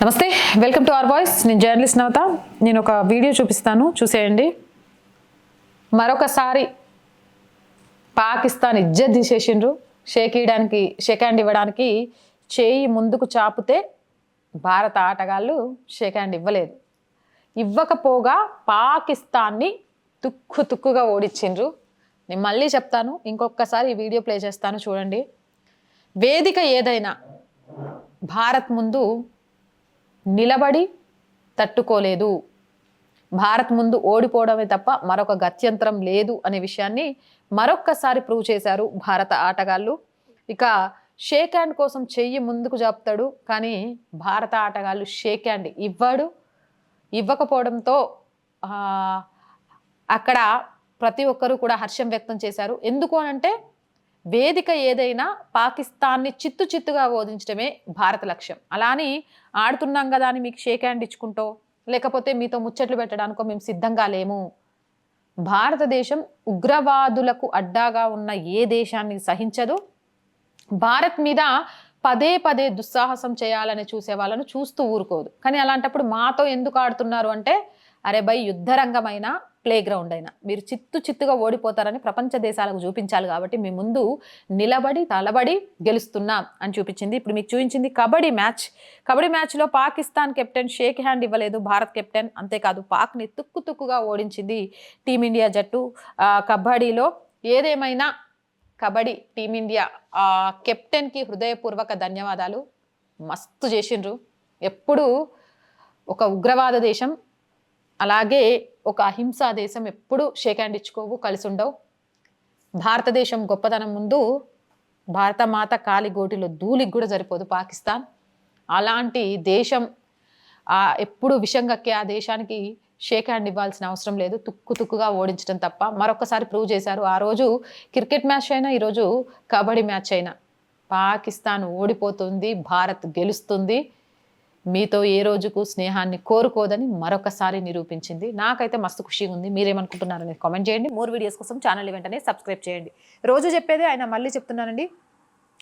నమస్తే welcome to our voice. నేను journalist Navatha. నేను ఒక వీడియో చూపిస్తాను. చూసేయండి. మరొకసారి పాకిస్తాన్ ఇజ్జత్ తీసేసిండ్రు. షేక్ ఇవ్వడానికి షేక్ హ్యాండ్ ఇవ్వడానికి చేయి ముందుకు చాపితే భారత ఆటగాళ్ళు షేక్ హ్యాండ్ ఇవ్వలేదు. ఇవ్వకపోగా పాకిస్తాన్ని తుక్కు తుక్కుగా ఓడించిండ్రు. నేను మళ్ళీ చెప్తాను ఇంకొకసారి ఈ వీడియో ప్లే చేస్తాను చూడండి. వేదిక ఏదైనా భారత్ ముందు నిలబడి తట్టుకోలేదు. భారత్ ముందు ఓడిపోవడమే తప్ప మరొక గత్యంతరం లేదు అనే విషయాన్ని మరొక్కసారి ప్రూవ్ చేశారు భారత ఆటగాళ్ళు. ఇక షేక్ హ్యాండ్ కోసం చెయ్యి ముందుకు జాపుతాడు కానీ భారత ఆటగాళ్ళు షేక్ హ్యాండ్ ఇవ్వడు. ఇవ్వకపోవడంతో అక్కడ ప్రతి ఒక్కరూ కూడా హర్షం వ్యక్తం చేశారు. ఎందుకు అనంటే వేదిక ఏదైనా పాకిస్తాన్ని చిత్తు చిత్తుగా ఓదించడమే భారత లక్ష్యం. అలానే ఆడుతున్నాం కదా అని మీకు షేక్ హ్యాండ్ ఇచ్చుకుంటో లేకపోతే మీతో ముచ్చట్లు పెట్టడానికో మేము సిద్ధంగా లేము. భారతదేశం ఉగ్రవాదులకు అడ్డాగా ఉన్న ఏ దేశాన్ని సహించదు. భారత్ మీద పదే పదే దుస్సాహసం చేయాలని చూసే వాళ్ళను చూస్తూ ఊరుకోదు. కానీ అలాంటప్పుడు మాతో ఎందుకు ఆడుతున్నారు అంటే అరే బై యుద్ధరంగమైన ప్లే గ్రౌండ్ అయినా మీరు చిత్తు చిత్తుగా ఓడిపోతారని ప్రపంచ దేశాలకు చూపించాలి కాబట్టి మీ ముందు నిలబడి తలబడి గెలుస్తున్నాం అని చూపించింది. ఇప్పుడు మీకు చూపించింది కబడ్డీ మ్యాచ్. కబడ్డీ మ్యాచ్లో పాకిస్తాన్ కెప్టెన్ షేక్ హ్యాండ్ ఇవ్వలేదు. భారత్ కెప్టెన్ అంతేకాదు పాక్ని తుక్కు తుక్కుగా ఓడించింది టీమిండియా జట్టు. కబడ్డీలో ఏదేమైనా కబడ్డీ టీమిండియా కెప్టెన్కి హృదయపూర్వక ధన్యవాదాలు. మస్తు చేసిండ్రు. ఎప్పుడు ఒక ఉగ్రవాద దేశం అలాగే ఒక అహింసా దేశం ఎప్పుడు షేక్ హ్యాండ్ ఇచ్చుకోవు కలిసి ఉండవు భారతదేశం గొప్పతనం ముందు భారత మాత కాలి ధూళికి కూడా సరిపోదు పాకిస్తాన్. అలాంటి దేశం ఎప్పుడు విషం కక్కే ఆ దేశానికి షేక్ హ్యాండ్ ఇవ్వాల్సిన అవసరం లేదు. తుక్కు తుక్కుగా ఓడించడం తప్ప. మరొకసారి ప్రూవ్ చేశారు. ఆ రోజు క్రికెట్ మ్యాచ్ అయినా ఈరోజు కబడ్డీ మ్యాచ్ అయినా పాకిస్తాన్ ఓడిపోతుంది భారత్ గెలుస్తుంది. మీతో ఏ రోజుకు స్నేహాన్ని కోరుకోదని మరొకసారి నిరూపించింది. నాకైతే మస్తు ఖుషిగా ఉంది మీరేమనుకుంటున్నారని కామెంట్ చేయండి. మోర్ వీడియోస్ కోసం ఛానల్ వెంటనే సబ్స్క్రైబ్ చేయండి. రోజు చెప్పేది ఆయన మళ్ళీ చెప్తున్నానండి.